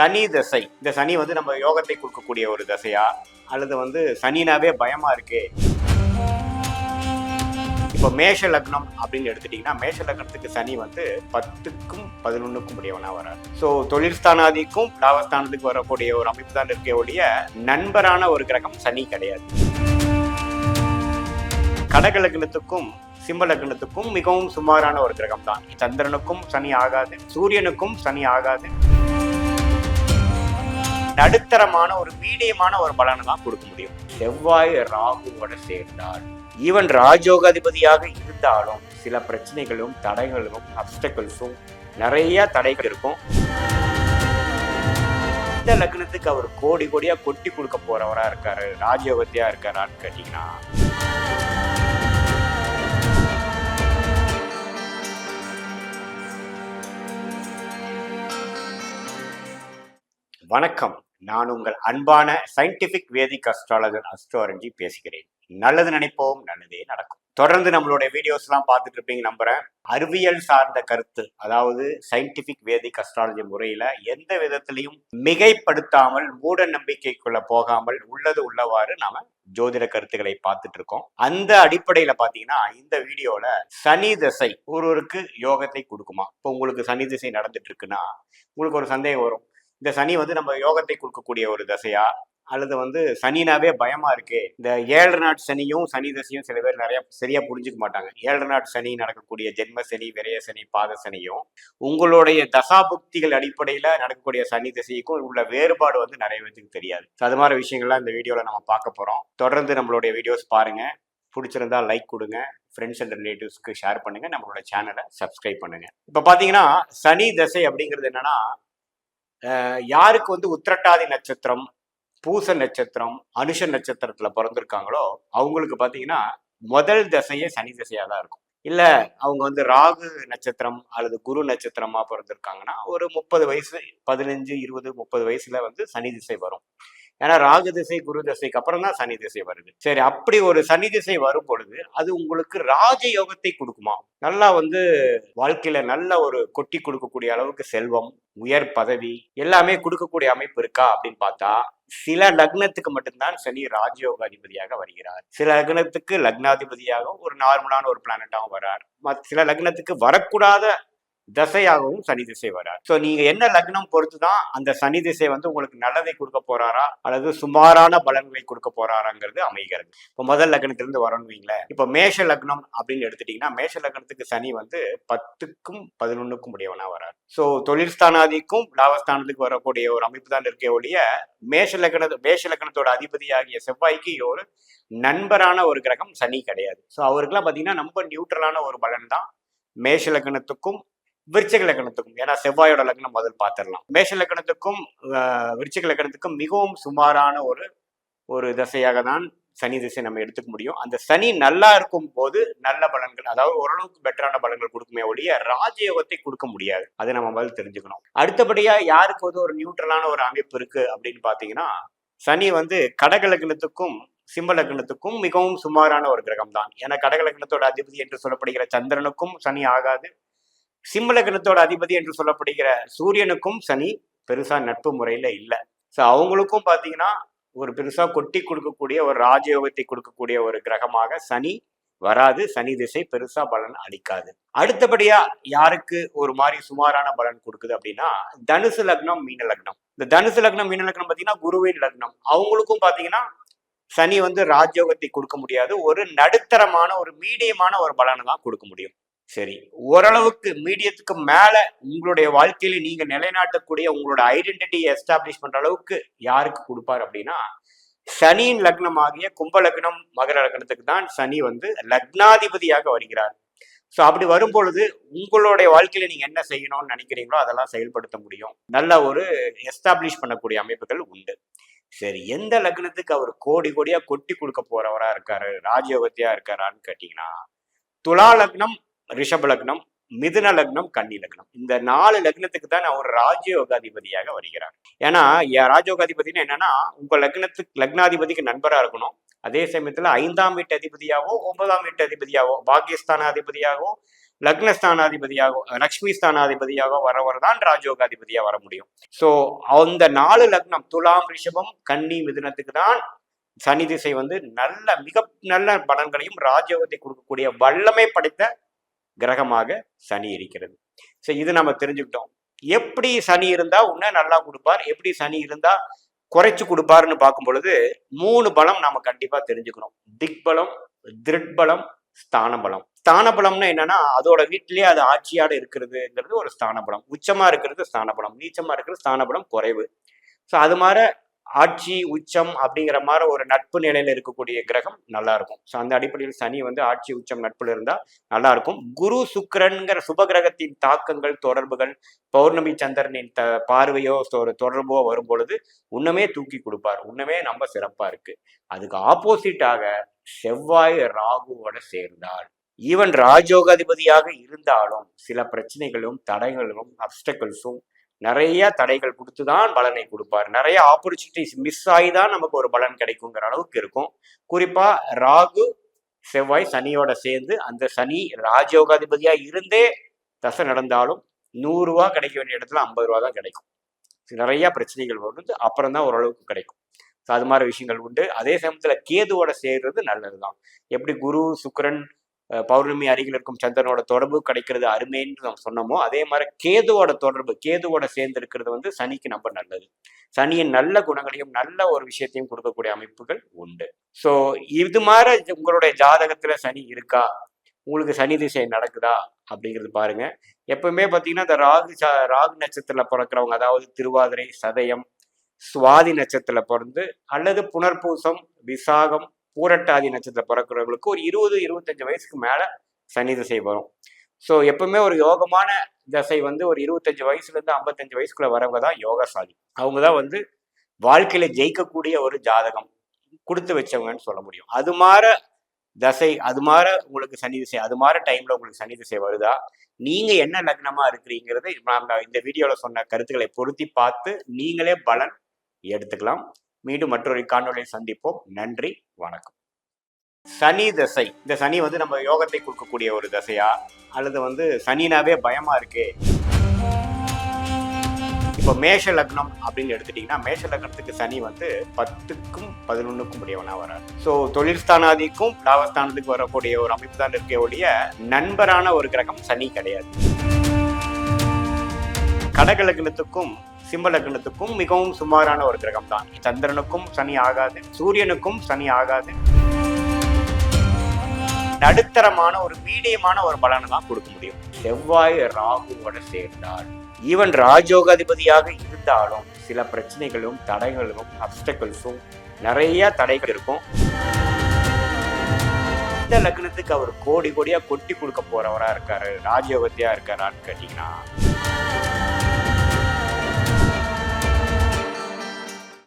சனி தசை. இந்த சனி வந்து நம்ம யோகத்தை கொடுக்கக்கூடிய ஒரு தசையா? அல்லது வந்து சனினாவே பயமா இருக்கு? இப்போ மேஷ லக்னம் அப்படின்னு எடுத்துட்டீங்கன்னா மேஷ லக்னத்துக்கு சனி வந்து பத்துக்கும் பதினொன்றுக்கும் உடையவனாக வரார். ஸோ தொழில்ஸ்தானாதிக்கும் லாபஸ்தானத்துக்கு வரக்கூடிய ஒரு அமைப்பு தான் இருக்கே ஒழிய நண்பரான ஒரு கிரகம் சனி கிடையாது. கடக லக்னத்துக்கும் சிம்ம லக்னத்துக்கும் மிகவும் சுமாரான ஒரு கிரகம் தான் சந்திரனுக்கும் சனி ஆகாது. சூரியனுக்கும் சனி ஆகாது. நடுத்தரமான ஒரு மீடியமான ஒரு பலனை தான் கொடுக்க முடியும். செவ்வாய் ராகுவோட சேர்ந்தால் ஈவன் ராஜோகாதிபதியாக இருந்தாலும் சில பிரச்சனைகளும் தடைகளும் அப்டக்கல்ஸும் நிறைய தடைகள் இருக்கும். இந்த லக்னத்துக்கு அவர் கோடி கோடியா கொட்டி கொடுக்க போறவரா இருக்காரு. ராஜயோகத்தையா இருக்காரான்னு கேட்டீங்கன்னா. வணக்கம். நான் உங்கள் அன்பான சயின்டிபிக் வேதிக் அஸ்ட்ராலஜர் அஸ்ட்ரோரஞ்சி பேசுகிறேன். நல்லது நினைப்போம் நல்லதே நடக்கும். தொடர்ந்து நம்மளுடைய வீடியோஸ் எல்லாம் பார்த்துட்டு இருப்பீங்க நம்புறேன். அறிவியல் சார்ந்த கருத்து அதாவது சயின்டிபிக் வேதிக் அஸ்ட்ராலஜி முறையில எந்த விதத்திலையும் மிகைப்படுத்தாமல் மூட நம்பிக்கைக்குள்ள போகாமல் உள்ளது உள்ளவாறு நாம ஜோதிட கருத்துக்களை பார்த்துட்டு இருக்கோம். அந்த அடிப்படையில பாத்தீங்கன்னா இந்த வீடியோல சனி திசை ஒருவருக்கு யோகத்தை கொடுக்குமா? இப்போ உங்களுக்கு சனி திசை நடந்துட்டு இருக்குன்னா உங்களுக்கு ஒரு சந்தேகம் வரும். இந்த சனி வந்து நம்ம யோகத்தை கொடுக்கக்கூடிய ஒரு தசையா? அல்லது வந்து சனினாவே பயமா இருக்கு? இந்த ஏழு நாட் சனியும் சனி தசையும் சில பேர் நிறைய சரியா புரிஞ்சுக்க மாட்டாங்க. ஏழு நாட் சனி நடக்கக்கூடிய ஜென்ம சனி விரய சனி பாத சனியும் உங்களுடைய தசாபுக்திகள் அடிப்படையில நடக்கக்கூடிய சனி தசைக்கும் உள்ள வேறுபாடு வந்து நிறைய பேருக்கு தெரியாது. அது மாதிரி விஷயங்கள்லாம் இந்த வீடியோல நம்ம பார்க்க போறோம். தொடர்ந்து நம்மளுடைய வீடியோஸ் பாருங்க. பிடிச்சிருந்தா லைக் கொடுங்க. ஃப்ரெண்ட்ஸ் அண்ட் ரிலேட்டிவ்ஸ்க்கு ஷேர் பண்ணுங்க. நம்மளோட சேனலை சப்ஸ்கிரைப் பண்ணுங்க. இப்போ பார்த்தீங்கன்னா சனி தசை அப்படிங்கிறது என்னன்னா யாருக்கு வந்து உத்திரட்டாதி நட்சத்திரம் பூச நட்சத்திரம் அனுஷ நட்சத்திரத்துல பிறந்திருக்காங்களோ அவங்களுக்கு பார்த்தீங்கன்னா முதல் தசையே சனி தசையா தான் இருக்கும். இல்ல அவங்க வந்து ராகு நட்சத்திரம் அல்லது குரு நட்சத்திரமா பிறந்திருக்காங்கன்னா ஒரு முப்பது வயசு பதினஞ்சு இருபது முப்பது வயசுல வந்து சனி திசை வரும். ஏன்னா ராகு திசை குரு திசைக்கு அப்புறம் தான் சனி திசை வருது. சரி அப்படி ஒரு சனி திசை வரும் பொழுது அது உங்களுக்கு ராஜ யோகத்தை கொடுக்குமா? நல்லா வந்து வாழ்க்கையில நல்ல ஒரு கொட்டி கொடுக்கக்கூடிய அளவுக்கு செல்வம் உயர் பதவி எல்லாமே கொடுக்கக்கூடிய அமைப்பு இருக்கா அப்படின்னு பார்த்தா சில லக்னத்துக்கு மட்டும்தான் சனி ராஜயோகாதிபதியாக வருகிறார். சில லக்னத்துக்கு லக்னாதிபதியாகவும் ஒரு நார்மலான ஒரு பிளானட்டாகவும் வரார். மத் சில லக்னத்துக்கு வரக்கூடாத தசையாகவும் சனி திசை வரார். ஸோ நீங்க என்ன லக்னம் பொறுத்து தான் அந்த சனி திசை வந்து உங்களுக்கு நல்லதை கொடுக்க போறாரா? அல்லது சுமாரான பலன்களை கொடுக்க போறாராங்கிறது அமைகிறது. இப்போ முதல் லக்னத்திலிருந்து வரணும் வைங்களேன் இப்போ மேஷ லக்னம் அப்படின்னு எடுத்துட்டீங்கன்னா மேஷ லக்னத்துக்கு சனி வந்து பத்துக்கும் பதினொன்னுக்கும் உடையவனா வரார். ஸோ தொழில்ஸ்தானாதிக்கும் லாபஸ்தானத்துக்கு வரக்கூடிய ஒரு அமைப்பு தான் இருக்கே ஒழிய மேஷ லக்ன மேஷ லக்னத்தோட அதிபதியாகிய செவ்வாய்க்கு ஒரு நண்பரான ஒரு கிரகம் சனி கிடையாது. ஸோ அவருக்குலாம் பார்த்தீங்கன்னா ரொம்ப நியூட்ரலான ஒரு பலன் தான் மேஷ லக்னத்துக்கும் விருச்சிக லக்னத்துக்கும் ஏன்னா செவ்வாயோட லக்னம் முதல் பார்த்துடலாம். மேஷ லக்னத்துக்கும் விருச்சிக லக்னத்துக்கும் மிகவும் சுமாரான ஒரு ஒரு திசையாக தான் சனி திசை நம்ம எடுத்துக்க முடியும். அந்த சனி நல்லா இருக்கும் போது நல்ல பலன்கள் அதாவது ஓரளவுக்கு பெட்டரான பலன்கள் கொடுக்குமே ஒழிய ராஜயோகத்தை கொடுக்க முடியாது. அதை நம்ம முதல்ல தெரிஞ்சுக்கணும். அடுத்தபடியா யாருக்கு வந்து ஒரு நியூட்ரலான ஒரு அமைப்பு இருக்கு அப்படின்னு பாத்தீங்கன்னா சனி வந்து கடக லக்னத்துக்கும் சிம்ம லக்னத்துக்கும் மிகவும் சுமாரான ஒரு கிரகம் தான். ஏன்னா கடக லக்னத்தோட அதிபதி என்று சொல்லப்படுகிற சந்திரனுக்கும் சனி ஆகாது. சிம்மலகனத்தோட அதிபதி என்று சொல்லப்படுகிற சூரியனுக்கும் சனி பெருசா நட்பு முறையில இல்லை. ஸோ அவங்களுக்கும் பாத்தீங்கன்னா ஒரு பெருசா கொட்டி கொடுக்கக்கூடிய ஒரு ராஜயோகத்தை கொடுக்கக்கூடிய ஒரு கிரகமாக சனி வராது. சனி திசை பெருசா பலன் அளிக்காது. அடுத்தபடியா யாருக்கு ஒரு மாதிரி சுமாரான பலன் கொடுக்குது அப்படின்னா தனுசு லக்னம் மீன லக்னம். இந்த தனுசு லக்னம் மீன லக்னம் பாத்தீங்கன்னா குருவின் லக்னம். அவங்களுக்கும் பாத்தீங்கன்னா சனி வந்து ராஜயோகத்தை கொடுக்க முடியாது. ஒரு நடுத்தரமான ஒரு மீடியமான ஒரு பலனை தான் கொடுக்க முடியும். சரி. ஓரளவுக்கு மீடியத்துக்கு மேல உங்களுடைய வாழ்க்கையில நீங்க நிலைநாட்டக்கூடிய உங்களோட ஐடென்டிட்டியை எஸ்டாப்ளிஷ் பண்ற அளவுக்கு யாருக்கு கொடுப்பார் அப்படின்னா சனியின் லக்னமாகிய கும்ப லக்னம் மகர லக்னத்துக்கு தான் சனி வந்து லக்னாதிபதியாக வருகிறார். ஸோ அப்படி வரும்பொழுது உங்களுடைய வாழ்க்கையில நீங்க என்ன செய்யணும்னு நினைக்கிறீங்களோ அதெல்லாம் செயல்படுத்த முடியும். நல்ல ஒரு எஸ்டாப்ளிஷ் பண்ணக்கூடிய அமைப்புகள் உண்டு. சரி எந்த லக்னத்துக்கு அவர் கோடி கோடியா கொட்டி கொடுக்க போறவரா இருக்காரு ராஜயோகத்தையா இருக்காரான்னு கேட்டீங்கன்னா துலா லக்னம் ரிஷப லக்னம் மிதுன லக்னம் கன்னி லக்னம். இந்த நாலு லக்னத்துக்கு தான் அவர் ராஜயோகாதிபதியாக வருகிறார். ஏன்னா யா- ராஜயோகாதிபதினா என்னன்னா உங்க லக்னத்துக்கு லக்னாதிபதிக்கு நண்பரா இருக்கணும். அதே சமயத்துல ஐந்தாம் வீட்டு அதிபதியாகவோ ஒன்பதாம் வீட்டு அதிபதியாவோ பாகிஸ்தான அதிபதியாகவோ லக்னஸ்தானாதிபதியாகவோ லக்ஷ்மி ஸ்தானாதிபதியாக வரவர் தான் ராஜயோகாதிபதியாக வர முடியும். ஸோ அந்த நாலு லக்னம் துலாம் ரிஷபம் கன்னி மிதுனத்துக்கு தான் சனி திசை வந்து நல்ல மிக நல்ல பலன்களையும் ராஜயோகத்தை கொடுக்கக்கூடிய வல்லமை படைத்த கிரகமாக சனி இருக்கிறது. ஸோ இது நம்ம தெரிஞ்சுக்கிட்டோம். எப்படி சனி இருந்தா உன்ன நல்லா கொடுப்பார் எப்படி சனி இருந்தா குறைச்சு கொடுப்பாருன்னு பார்க்கும் பொழுது மூணு பலம் நாம கண்டிப்பா தெரிஞ்சுக்கணும். திக்பலம் திருட்பலம் ஸ்தான பலம் ஸ்தான பலம்னா என்னன்னா அதோட வீட்டிலேயே அது ஆட்சியாட இருக்கிறதுங்கிறது ஒரு ஸ்தான பலம் உச்சமா இருக்கிறது ஸ்தான பலம் நீச்சமா இருக்கிறது ஸ்தான பலம் குறைவு. ஸோ அது மாதிரி ஆட்சி உச்சம் அப்படிங்கிற மாதிரி ஒரு நட்பு நிலையில இருக்கக்கூடிய கிரகம் நல்லா இருக்கும். ஸோ அந்த அடிப்படையில் சனி வந்து ஆட்சி உச்சம் நட்புல இருந்தா நல்லா இருக்கும். குரு சுக்கிரன்கிற சுப கிரகத்தின் தாக்கங்கள் தொடர்புகள் பௌர்ணமி சந்திரனின் த பார்வையோ ஒரு தொடர்போ வரும் பொழுது உன்னமே தூக்கி கொடுப்பார். உன்னமே நம்ம சிறப்பா இருக்கு. அதுக்கு ஆப்போசிட்டாக செவ்வாய் ராகுவோட சேர்ந்தால் ஈவன் ராஜோகாதிபதியாக இருந்தாலும் சில பிரச்சனைகளும் தடைகளும் அப்டக்கல்ஸும் நிறைய தடைகள் கொடுத்து தான் பலனை கொடுப்பார். நிறைய ஆப்பர்ச்சுனிட்டிஸ் மிஸ் ஆகி தான் நமக்கு ஒரு பலன் கிடைக்குங்கிற அளவுக்கு இருக்கும். குறிப்பா ராகு செவ்வாய் சனியோட சேர்ந்து அந்த சனி ராஜயோகாதிபதியா இருந்தே தசை நடந்தாலும் நூறு ரூபா கிடைக்க வேண்டிய இடத்துல ஐம்பது ரூபா தான் கிடைக்கும். நிறைய பிரச்சனைகள் வருது. அப்புறம் தான் ஓரளவுக்கு கிடைக்கும். ஸோ அது மாதிரி விஷயங்கள் உண்டு. அதே சமயத்தில் கேதுவோட சேர்றது நல்லதுதான். எப்படி குரு சுக்கரன் பௌர்ணமி அருகில் இருக்கும் சந்திரனோட தொடர்பு கிடைக்கிறது அருமைன்னு நம்ம சொன்னோமோ அதே மாதிரி கேதுவோட தொடர்பு கேதுவோட சேர்ந்து இருக்கிறது வந்து சனிக்கு ரொம்ப நல்லது. சனியின் நல்ல குணங்களையும் நல்ல ஒரு விஷயத்தையும் கொடுக்கக்கூடிய அமைப்புகள் உண்டு. ஸோ இது மாதிரி உங்களுடைய ஜாதகத்துல சனி இருக்கா? உங்களுக்கு சனி திசை நடக்குதா? அப்படிங்கிறது பாருங்க. எப்பவுமே பார்த்தீங்கன்னா இந்த ராகு ராகு நட்சத்திரத்தில் பிறக்கிறவங்க அதாவது திருவாதிரை சதயம் சுவாதி நட்சத்திரத்தில் பிறந்து அல்லது புனர்பூசம் விசாகம் பூரட்டாதி நட்சத்திரம் பிறக்கிறவங்களுக்கு ஒரு இருபது இருபத்தஞ்சு வயசுக்கு மேலே சனி திசை வரும். ஸோ எப்பவுமே ஒரு யோகமான தசை வந்து ஒரு இருபத்தஞ்சு வயசுலேருந்து ஐம்பத்தஞ்சு வயசுக்குள்ள வரவங்க தான் யோகசாலி. அவங்க தான் வந்து வாழ்க்கையில ஜெயிக்கக்கூடிய ஒரு ஜாதகம் கொடுத்து வச்சவங்கன்னு சொல்ல முடியும். அது மாற தசை அது மாற உங்களுக்கு சனி திசை அது மாற டைம்ல உங்களுக்கு சனி திசை வருதா? நீங்க என்ன லக்னமா இருக்கிறீங்கிறது நாங்கள் இந்த வீடியோவில் சொன்ன கருத்துக்களை பொருத்தி பார்த்து நீங்களே பலன் எடுத்துக்கலாம். மீண்டும் மற்றொரு காணொலியை சந்திப்போம். நன்றி வணக்கம். சனி தசை. இந்த சனி வந்து நம்ம யோகத்தை கொடுக்கக்கூடிய ஒரு தசையா? அல்லது வந்து சனினாவே பயமா இருக்கு? இப்போ மேஷ லக்னம் அப்படின்னு எடுத்துட்டீங்கன்னா மேஷ லக்னத்துக்கு சனி வந்து பத்துக்கும் பதினொன்றுக்கும் உடையவனா வராது ஸோ தொழிற்ஸ்தானாதிக்கும் லாபஸ்தானத்துக்கு வரக்கூடிய ஒரு அமைப்பு தான் இருக்கே ஒழிய நண்பரான ஒரு கிரகம் சனி கிடையாது. கடக லக்னத்துக்கும் சிம்ம லக்னத்துக்கும் மிகவும் சுமாரான ஒரு கிரகம் தான் சந்திரனுக்கும் சனி ஆகாது சூரியனுக்கும் சனி ஆகாது. நடுத்தரமான ஒரு மீடியமான ஒரு பலனை தான் கொடுக்க முடியும். செவ்வாய் ராகுவோட சேர்ந்தால் ஈவன் ராஜோகாதிபதியாக இருந்தாலும் சில பிரச்சனைகளும் தடைகளும் அப்டக்கல்ஸும் நிறைய தடைகள் இருக்கும். இந்த லக்னத்துக்கு அவர் கோடி கோடியா கொட்டி கொடுக்க போறவரா இருக்காரு ராஜயோகத்தையா இருக்காரான்னு கேட்டீங்கன்னா